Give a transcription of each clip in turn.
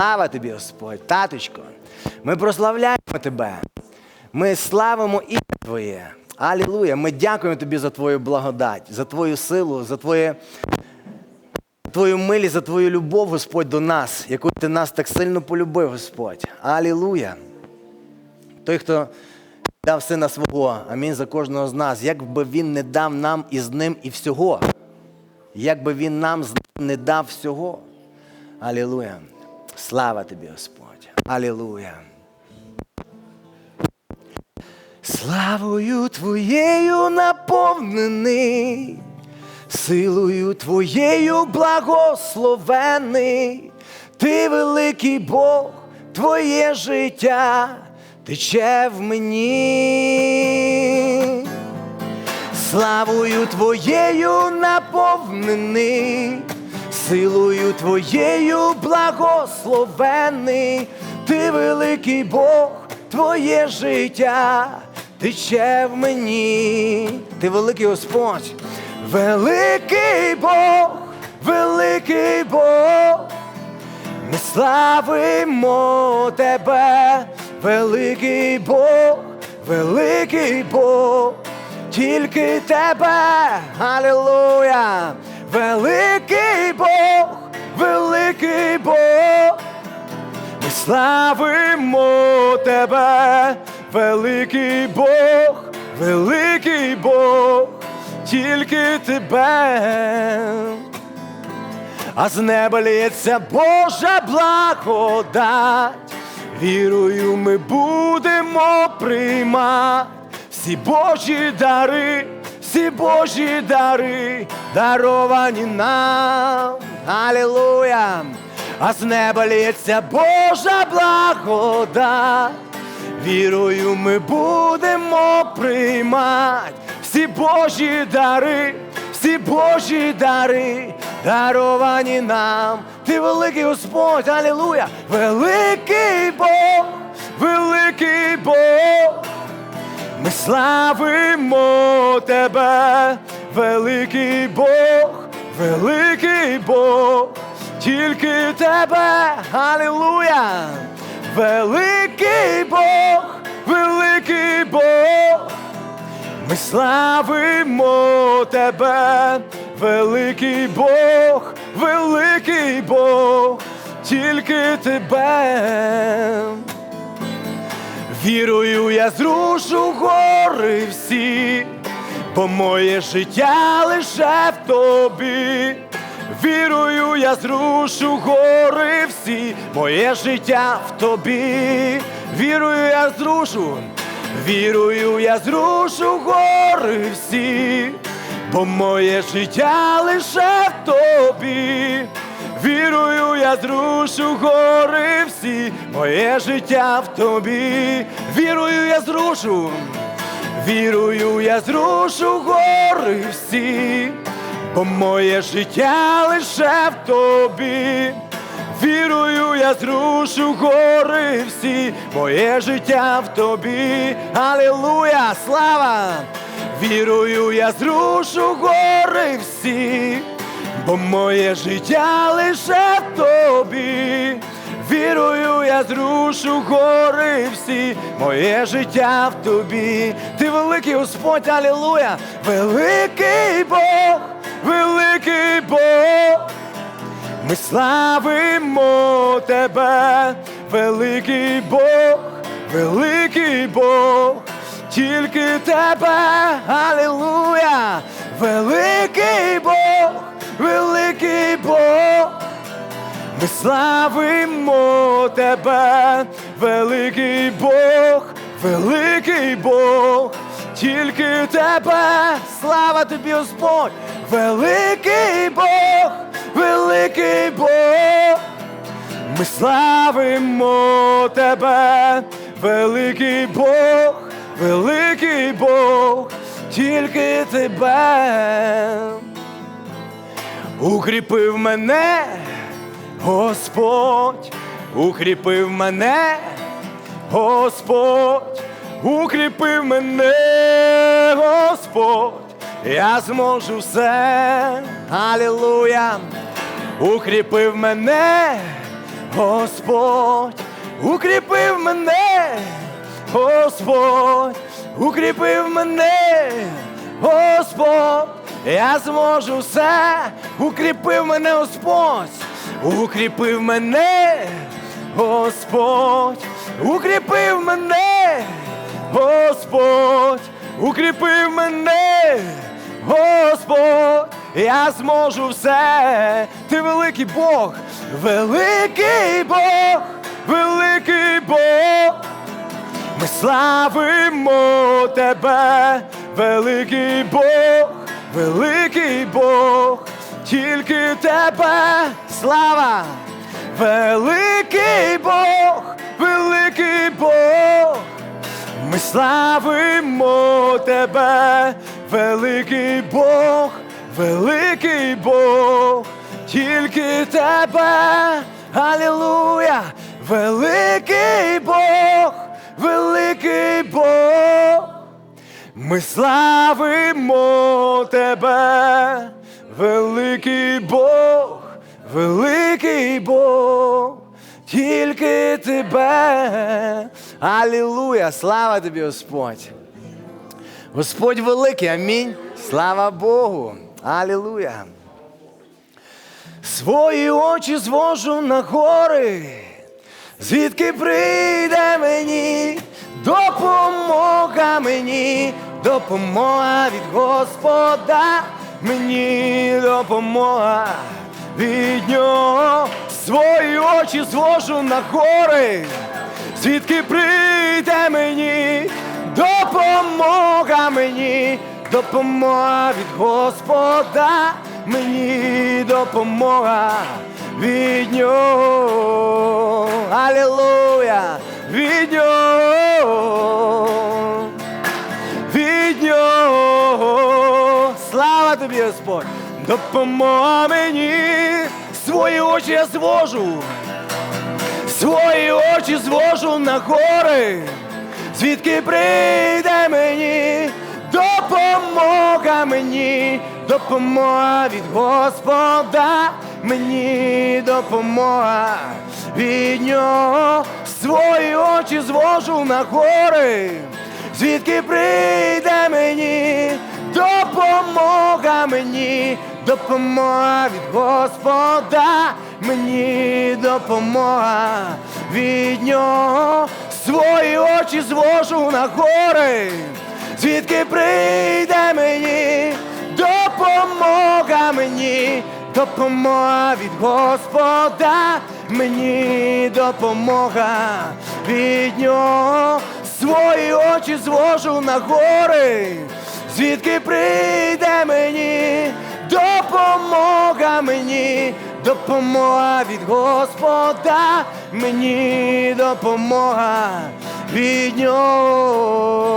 Слава тобі, Господь, таточко. Ми прославляємо тебе. Ми славимо ім'я Твоє. Алілуя. Ми дякуємо тобі за твою благодать, за твою силу, за твоє, твою милість, за твою любов, Господь, до нас, яку ти нас так сильно полюбив, Господь. Алілуя. Той, хто дав сина свого, амінь за кожного з нас, як би він не дав нам із ним і всього, як би він нам не дав всього. Алілуя. Слава тобі, Господь. Алілуя. Славою Твоєю наповнений, силою Твоєю благословений, Ти великий Бог, Твоє життя тече в мені. Славою Твоєю наповнений, силою Твоєю благословений, Ти великий Бог, Твоє життя. Тече в мені. Ти великий Господь, великий Бог, великий Бог. Ми славимо тебе, великий Бог, великий Бог, тільки тебе, Алілуя, великий Бог, великий Бог. Ми славимо тебе, великий Бог, великий Бог, тільки тебе. А з неба лється Божа благодать, вірою ми будемо приймати всі Божі дари, всі Божі дари, даровані нам. Алілуя! А з неба лється Божа благодать, вірою ми будемо приймати всі Божі дари, всі Божі дари, даровані нам. Ти великий Господь, алілуя, великий Бог, великий Бог. Ми славимо тебе, великий Бог, великий Бог, тільки тебе, алілуя, великий Бог, великий Бог. Ми славимо тебе, великий Бог, великий Бог, тільки тебе. Вірою я зрушу гори всі, бо моє життя лише в тобі. Вірою я зрушу гори всі, моє життя в тобі. Вірою я зрушу, вірою я зрушу гори всі, бо моє життя лише в тобі. Вірою я зрушу гори всі, моє життя в тобі. Вірою я зрушу, вірою я зрушу гори всі, бо моє життя лише в тобі. Вірою я зрушу гори всі, моє життя в тобі. Алілуя, слава! Вірою я зрушу гори всі бо моє життя лише в тобі. Вірою я зрушу гори всі, моє життя в тобі. Ти великий Господь, алілуя, великий Бог, великий Бог. Ми славимо тебе, великий Бог, великий Бог, тільки тебе, алілуя, великий Бог, Ми славимо тебе, великий Бог, великий Бог, тільки тебе, слава тобі, Господь, великий Бог, великий Бог. Ми славимо тебе, великий Бог, великий Бог, тільки тебе. Укріпив мене, Господь, укріпив мене, Господь, укріпив мене, Господь, я зможу все, Алілуя, укріпив мене, Господь укріпив мене, Господь укріпив мене, Господь, я зможу все, укріпив мене Господь, укріпив мене, Господь, укріпив мене, Господь, укріпив мене, Господь, я зможу все, ти великий Бог, великий Бог, великий Бог. Ми славимо тебе, великий Бог, великий Бог, тільки тебе слава, великий Бог, великий Бог. Ми славимо тебе, великий Бог, великий Бог, тільки тебе, Алілуя, великий Бог, великий Бог. Ми славимо тебе, великий Бог, великий Бог, тільки тебе. Алілуя! Слава тобі, Господь! Господь великий, амінь. Слава Богу. Алілуя. Свої очі звожу на гори, звідки прийде мені, допомога мені, допомога від Господа, мені допомога від нього. Свої очі звожу на гори, звідки прийде мені, допомога мені, допомога від Господа, мені допомога від нього. Алілуя! Від нього. Господь! Допомога мені, свої очі я звожу. Свої очі звожу на гори, звідки прийде мені, допомога мені, допомога від Господа, мені. Допомога від нього, свої очі звожу на гори, звідки прийде мені, допомога мені, допомога від Господа, мені допомога від нього, свої очі звожу на гори, звідки прийде мені, допомога мені, допомога від Господа, мені допомога від нього, свої очі звожу на гори, звідки прийде мені, допомога мені, допомога від Господа, мені допомога від нього.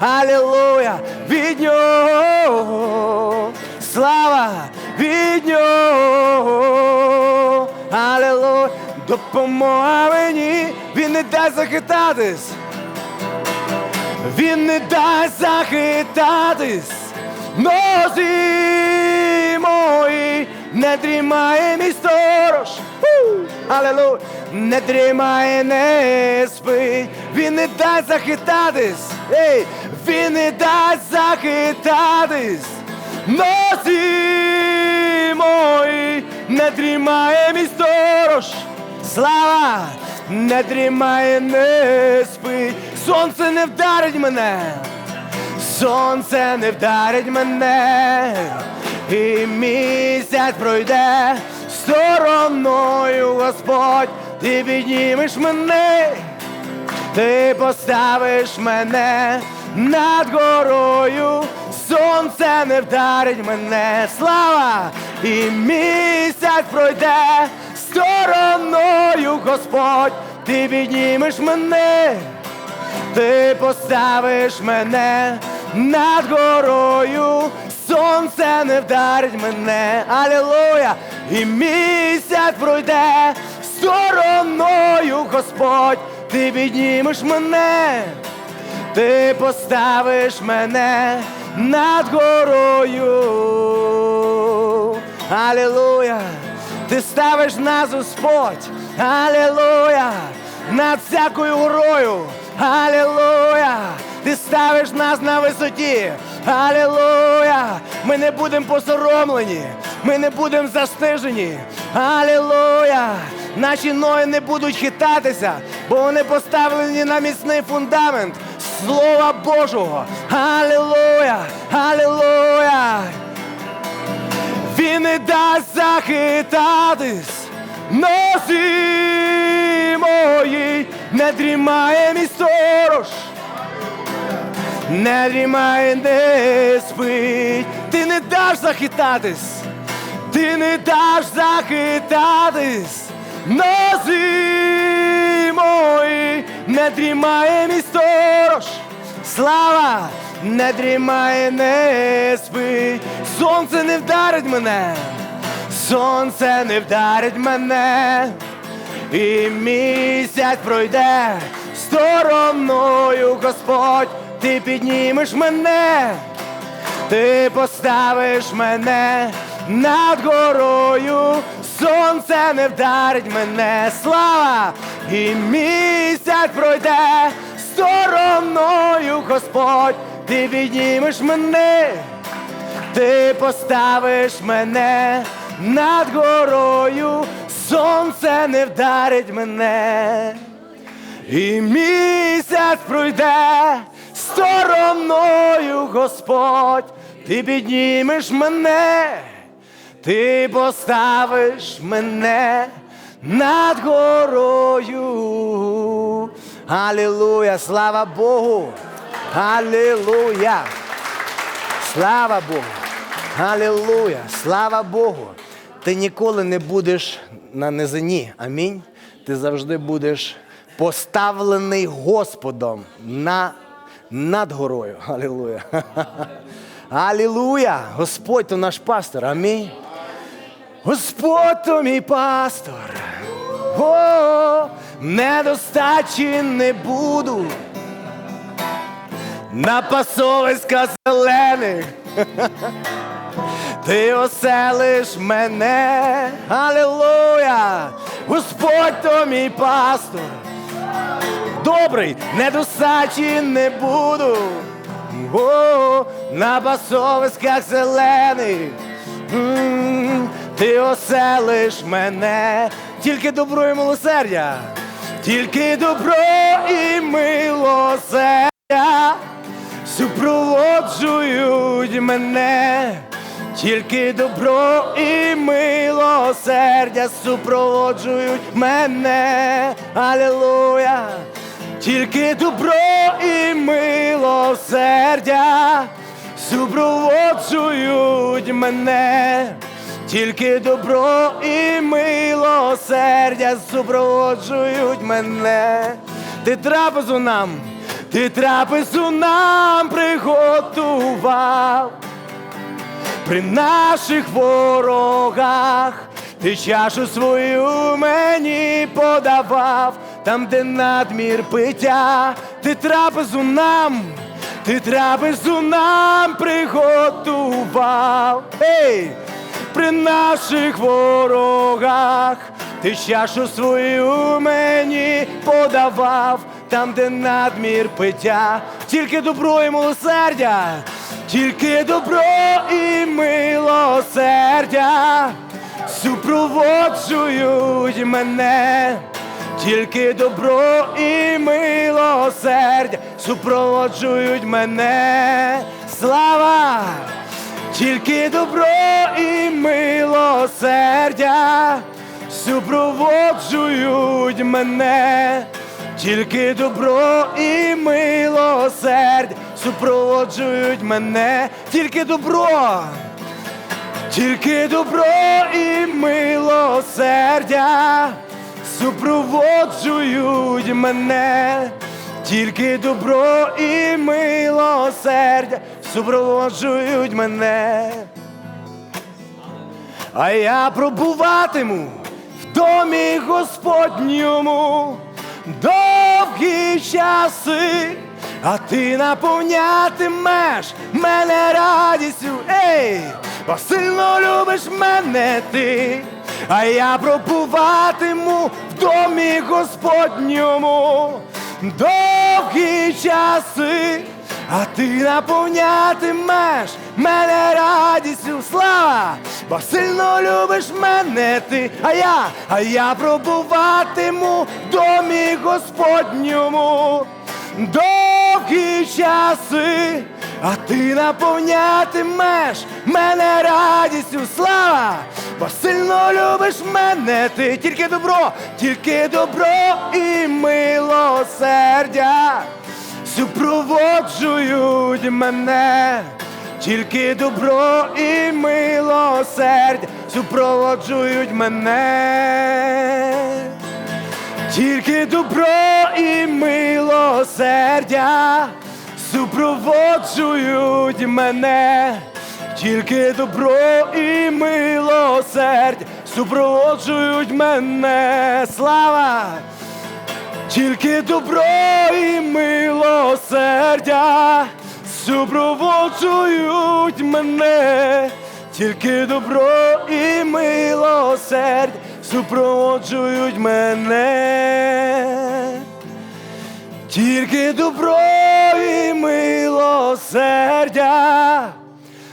Алілуя, від нього. Слава від нього. Алілуя, допомога мені, він не дасть захитатись. Він не дасть захитатись, нозі мої, не дрімає мій сторож. Фу! Алелуя! Не дрімає, не спить, він не дасть захитатись, Ей! він не дасть захитатись, нозі мої, не дрімає мій сторож. Слава! Не дрімає, не спить, сонце не вдарить мене, сонце не вдарить мене, і місяць пройде стороною, Господь, ти піднімеш мене, ти поставиш мене над горою, сонце не вдарить мене, слава, і місяць пройде стороною, Господь, ти піднімеш мене, ти поставиш мене над горою, сонце не вдарить мене, алілуя, і місяць пройде стороною, Господь, ти піднімеш мене, ти поставиш мене над горою. Алілуя! Ти ставиш нас, Господь, Алілуя! Над всякою горою. Алілуя! Ти ставиш нас на висоті. Алілуя! Ми не будемо посоромлені, ми не будемо застижені. Алілуя! Наші ноги не будуть хитатися, бо вони поставлені на міцний фундамент Слова Божого. Алілуя! Алілуя! Він не дасть захитатись носі не дрімає мій сторож, не дрімає, не спить, ти не даш захитатись, ти не даш захитатись. Носі мої, не дрімає мій сторож. Слава! Не дрімає, не спить, сонце не вдарить мене, сонце не вдарить мене, і місяць пройде стороною, Господь, ти піднімеш мене, ти поставиш мене над горою, сонце не вдарить мене, слава, і місяць пройде стороною, Господь, ти піднімеш мене, ти поставиш мене над горою, сонце не вдарить мене. І місяць пройде стороною, Господь, ти піднімеш мене, ти поставиш мене над горою. Алілуя, слава Богу! Алілуя! Слава Богу! Алілуя! Слава Богу! Ти ніколи не будеш на низині. Амінь. Ти завжди будеш поставлений Господом на, над горою. Алілуя! Алілуя! Господь то наш пастор. Амінь. Господь то мій пастор. О, недостачі не буду. На пасовиська зелених. Ти оселиш мене, Алілуя! Господь то мій пастор. Добрий, недостачі не буду. О, на басовиськах зелених. М, Ти оселиш мене, тільки добро і милосердя, тільки добро і милосердя супроводжують мене, тільки добро і милосердя супроводжують мене, Алілуя, тільки добро і милосердя супроводжують мене, тільки добро і милосердя супроводжують мене. Ти трапезу нам, ти трапезу нам приготував при наших ворогах. Ти чашу свою мені подавав, там, де надмір пиття, ти трапезу нам, ти трапезу нам приготував. Ей! При наших ворогах ти чашу свою мені подавав, там, де надмір пиття, тільки добро і милосердя, тільки добро і милосердя супроводжують мене, тільки добро і милосердя супроводжують мене. Слава! Тільки добро і милосердя супроводжують мене, тільки добро і милосердя супроводжують мене, тільки добро, тільки добро і милосердя супроводжують мене, тільки добро і милосердя супроводжують мене. А я пробуватиму в домі Господньому довгі часи, а ти наповнятимеш мене радістю, ей, бо сильно любиш мене ти, а я пробуватиму в домі Господньому довгі часи, а ти наповнятимеш мене радістю, слава, бо сильно любиш мене ти, а я, а я пробуватиму в домі Господньому довгі часи, а ти наповнятимеш мене радістю, слава, бо сильно любиш мене ти, тільки добро, тільки добро і милосердя. Супроводжують мене, тільки добро і милосердя. Супроводжують мене. Тільки добро і милосердя супроводжують мене, тільки добро і милосердя супроводжують мене, слава, тільки добро і милосердя супроводжують мене, тільки добро і милосердя супроводжують мене. Тільки добро і милосердя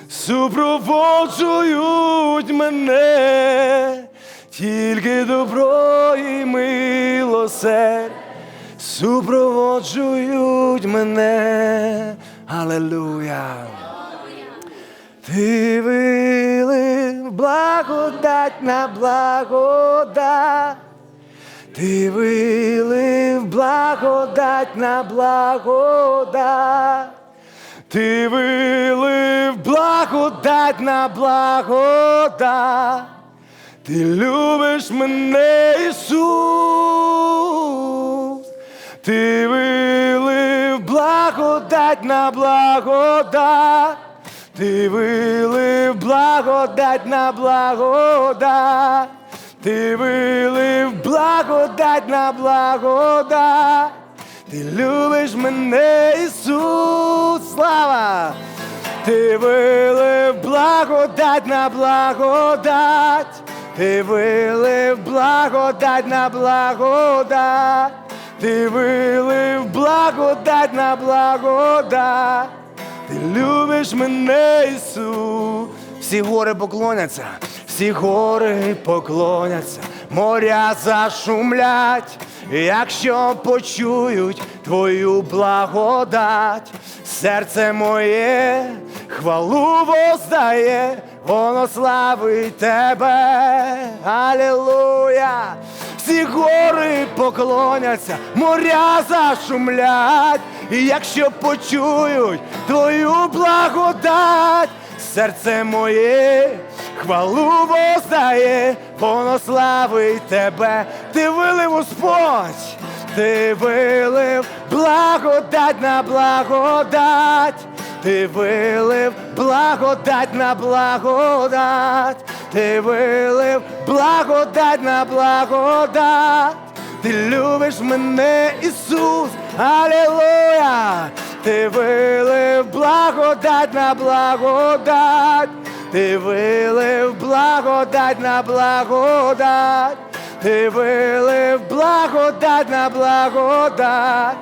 супроводжують мене, тільки добро і милосердя супроводжують мене. Алелуя. Ти вилив благодать на благодать. Ти вилив благодать на благодать. Ти вилив благодать на благодать. Ти любиш мене, Ісус. Ти вилив благодать на благодать. Ти вилив благодать на благодать. Ти вилив благодать на благодать. Ти любиш мене, Ісус, слава! Ти вилив благодать на благодать. Ти вилив благодать на благодать. Ти вилив благодать на благодать. Ти любиш мене, Ісус. Всі гори поклоняться, всі гори поклоняться, моря зашумлять, якщо почують твою благодать, серце моє хвалу воздає, воно славить тебе. Алілуя! Всі гори поклоняться, моря зашумлять, і якщо почують твою благодать, серце моє хвалу воздає, воно славить тебе, ти вилив Господь, ти вилив благодать на благодать. Ти вилив благодать на благодать, ти вилив благодать на благодать, ти любиш мене, Ісус, Алілуя! Ти вилив благодать на благодать, ти вилив благодать на благодать, ти вилив благодать на благодать.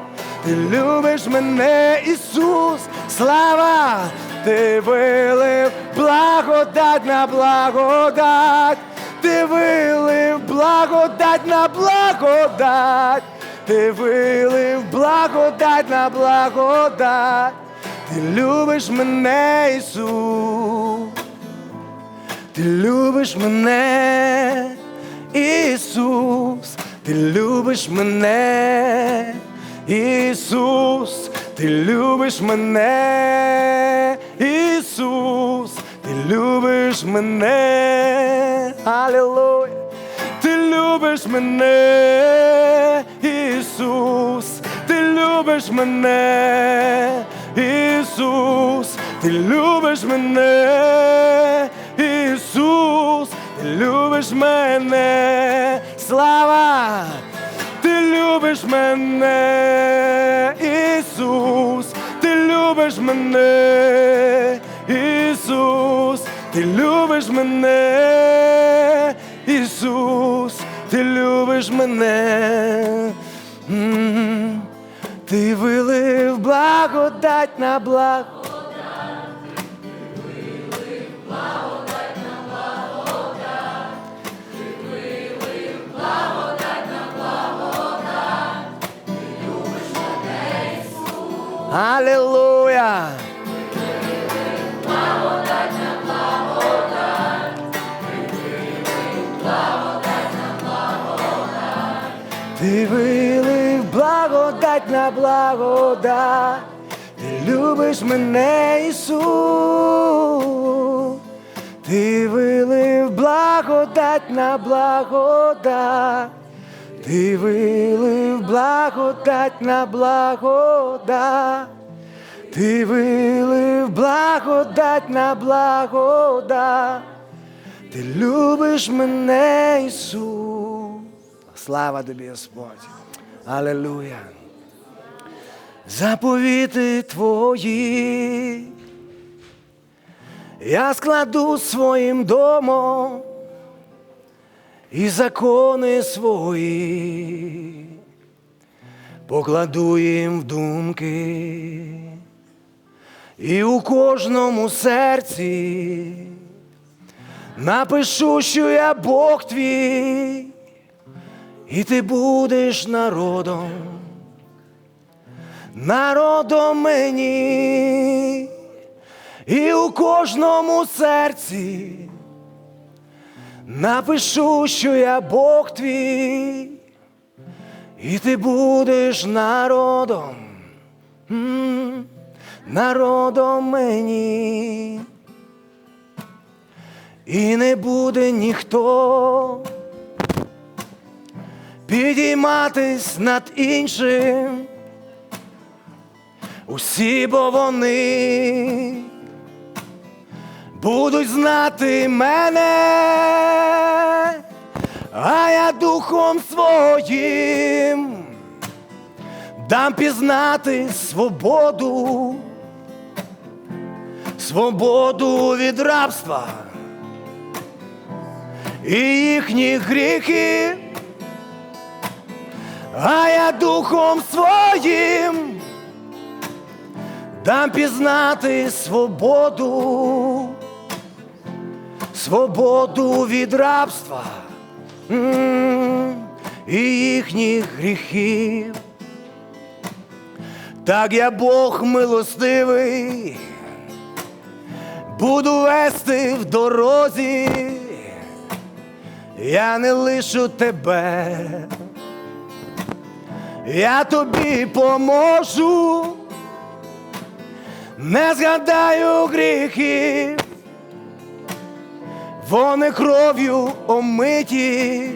Ти любиш мене, Ісус, слава, ти вилив благодать на благодать, ти вилив благодать на благодать, ти вилив благодать на благодать, ти любиш мене, Ісус, ти любиш мене, Ісус, ти любиш мене. Ісус, ти любиш мене, Ісус, ти любиш мене, Алілуя, ти любиш мене, Ісус, ти любиш мене, Ісус, ти любиш мене, Ісус, ти любиш мене, слава. Ти любиш мене, Ісус, ти любиш мене, Ісус, ти любиш мене, Ісус. Ти любиш мене. М, Ти вилив благодать на благо. Аллилуйя! Благодать на благодать, ти любиш мене, Ісус. Ти вилив благодать на благодать, ти вилив благодать на благодать, ти вилив благодать на благодать, ти любиш мене, Ісус. Слава тобі, Господь. Аллилуйя. Заповіти твої. Я складу своїм домом і закони свої, покладу їм в думки, і у кожному серці напишу, що я Бог твій, і ти будеш народом, народом мені, і у кожному серці напишу, що я Бог твій, і ти будеш народом, народом мені, і не буде ніхто підійматись над іншим. Усі, бо вони будуть знати мене, а я духом своїм дам пізнати свободу, свободу від рабства і їхні гріхи, а я духом своїм дам пізнати свободу, свободу від рабства і їхніх гріхів. Так я Бог милостивий, буду вести в дорозі, я не лишу тебе, я тобі поможу не згадаю гріхів, вони кров'ю омиті,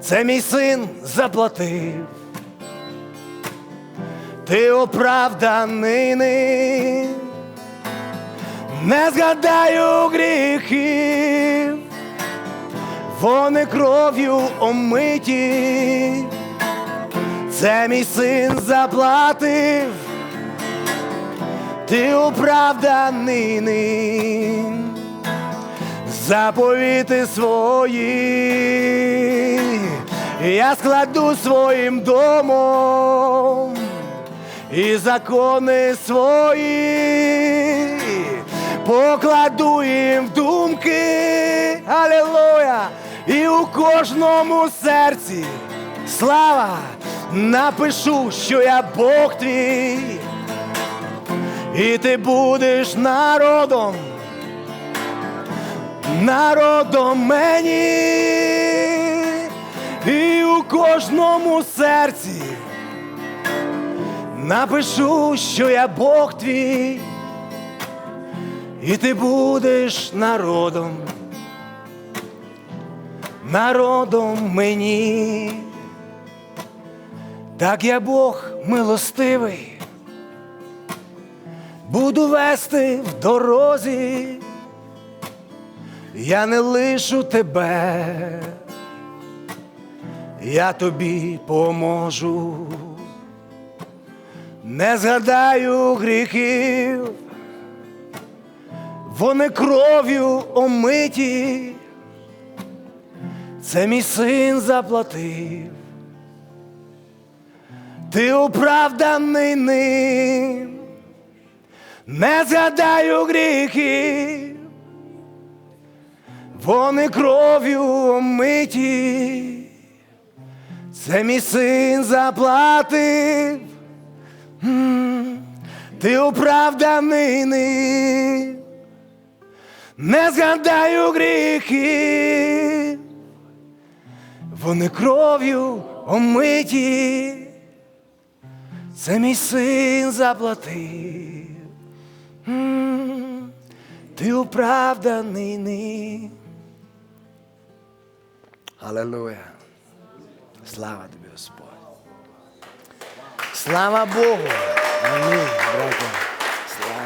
це мій син заплатив, ти оправданий не згадаю гріхів, вони кров'ю омиті, це мій син заплатив ти оправданий. Ним. заповіти свої, я складу своїм домом і закони свої, покладу їм в думки, алілуя, і у кожному серці. Слава. Напишу, що я Бог твій і ти будеш народом, народом мені, і у кожному серці напишу, що я Бог твій, і ти будеш народом, народом мені, так я Бог милостивий буду вести в дорозі, я не лишу тебе, я тобі поможу, не згадаю гріхів, вони кров'ю омиті, Це мій син заплатив. Ти оправданий ним, не згадаю гріхи, вони кров'ю омиті. Це мій син заплатив, ти оправданий ним, не згадаю гріхи, вони кров'ю омиті. Це мій син заплатив, ти оправданий ним. Аллилуйя. Слава тобі, Господь. Слава Богу. Амінь, браття.